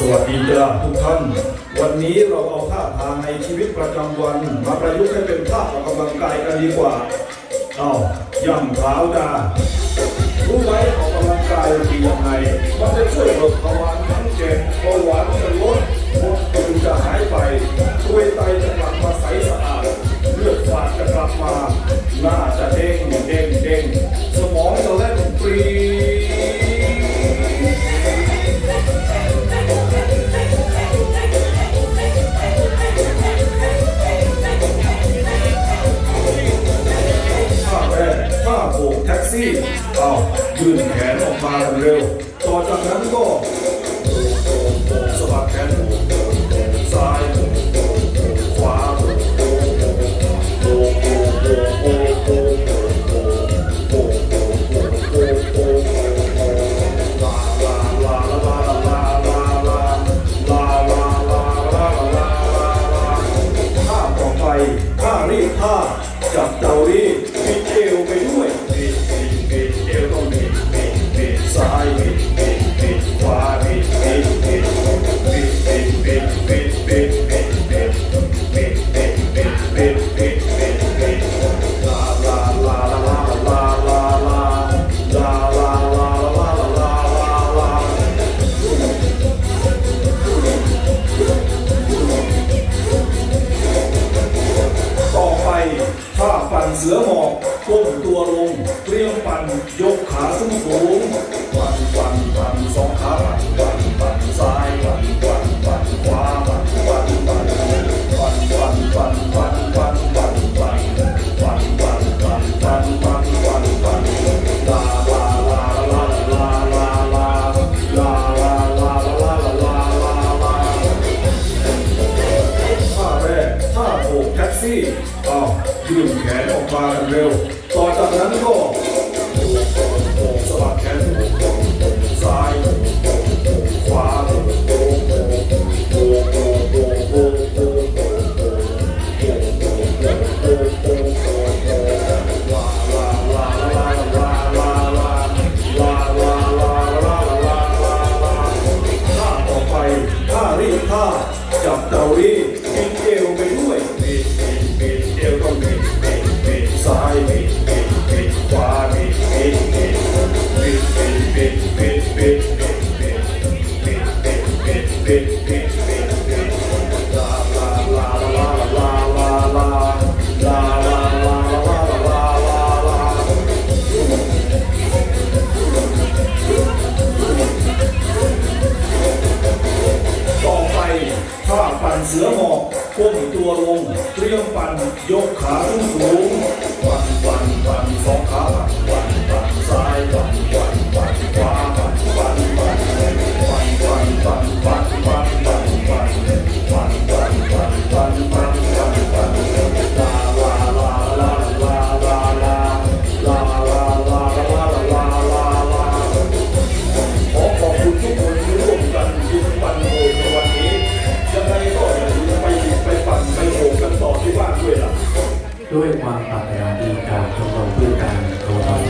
สวัสดีจ้าทุกท่าน วันนี้เราเอาท่าทางในชีวิตประจำวัน มาประยุกต์ให้เป็นท่าออกกำลังกายกันดีกว่า เอาย่ำเท้าจ้า แท็กซี่เอายืนแขนออกมาเร็วต่อจากนั้นก็ 折磨多不多 ซี่อ้ายื่แขนออกมาเร็ว ต่อจากนั้นก็สลับแขนซ้ายขวาท่ารีท่าจับเตารีกินเกลไปด้วย เสือหมอบก้มตัวลงเตรียมปั่นยกขาขึ้นสูง ด้วยความปรารถนาดีจากชมรมเพื่อการโตทอบ